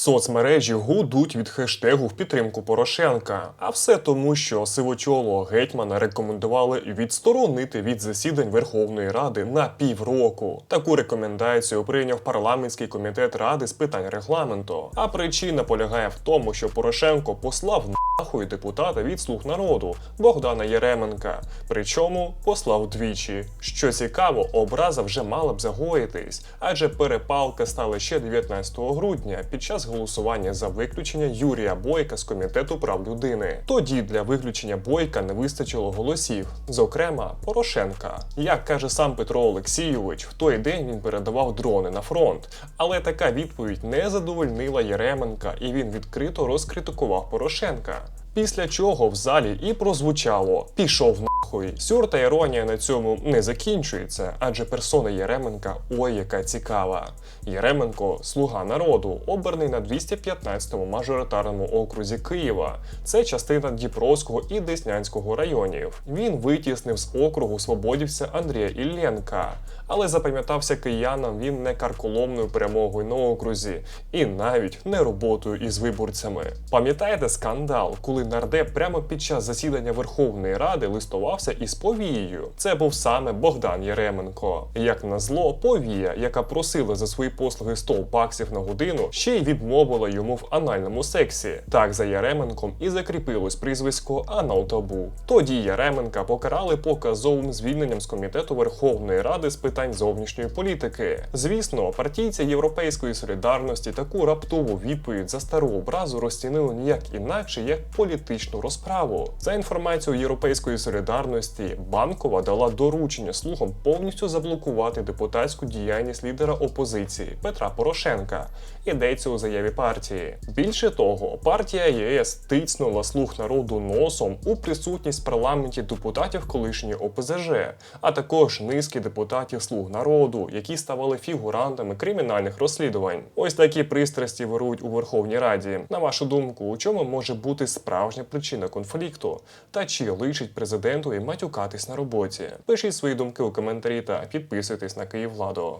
Соцмережі гудуть від хештегу в підтримку Порошенка. А все тому, що сивочолого гетьмана рекомендували відсторонити від засідань Верховної Ради на півроку. Таку рекомендацію прийняв парламентський комітет ради з питань регламенту. А причина полягає в тому, що Порошенко послав нахуй депутата від слуг народу Богдана Єременка. Причому послав двічі. Що цікаво, образа вже мала б загоїтись, адже перепалка стала ще 19 грудня під час голосування за виключення Юрія Бойка з комітету прав людини. Тоді для виключення Бойка не вистачило голосів, зокрема Порошенка. Як каже сам Петро Олексійович, в той день він передавав дрони на фронт. Але така відповідь не задовольнила Єременка, і він відкрито розкритикував Порошенка. Після чого в залі і прозвучало Пішов нахуй. Сюр та іронія на цьому не закінчується, адже персона Єременка ой яка цікава. Єременко слуга народу, обраний на 215-му мажоритарному окрузі Києва. Це частина Дніпровського і Деснянського районів. Він витіснив з округу свободівця Андрія Ілленка. Але запам'ятався киянам він не карколомною перемогою на окрузі і навіть не роботою із виборцями. Пам'ятаєте скандал, коли нардеп прямо під час засідання Верховної Ради листувався із повією? Це був саме Богдан Єременко. Як назло, повія, яка просила за свої послуги 100 баксів на годину, ще й відмовила йому в анальному сексі. Так за Яременком і закріпилось прізвисько Аналтобу. Тоді Яременка покарали показовим звільненням з комітету Верховної Ради з питань зовнішньої політики. Звісно, партійці Європейської солідарності таку раптову відповідь за стару образу розцінили ніяк інакше як політичну розправу. За інформацією Європейської солідарності, банкова дала доручення слугам повністю заблокувати депутатську діяльність лідера опозиції Петра Порошенка. Йдеться у заяві партії. Більше того, партія ЄС тицнула слуг народу носом у присутність парламенті депутатів колишньої ОПЗЖ, а також низки депутатів слуг народу, які ставали фігурантами кримінальних розслідувань. Ось такі пристрасті вирують у Верховній Раді. На вашу думку, у чому може бути справжня причина конфлікту? Та чи личить президенту і матюкатись на роботі? Пишіть свої думки у коментарі та підписуйтесь на Київладу.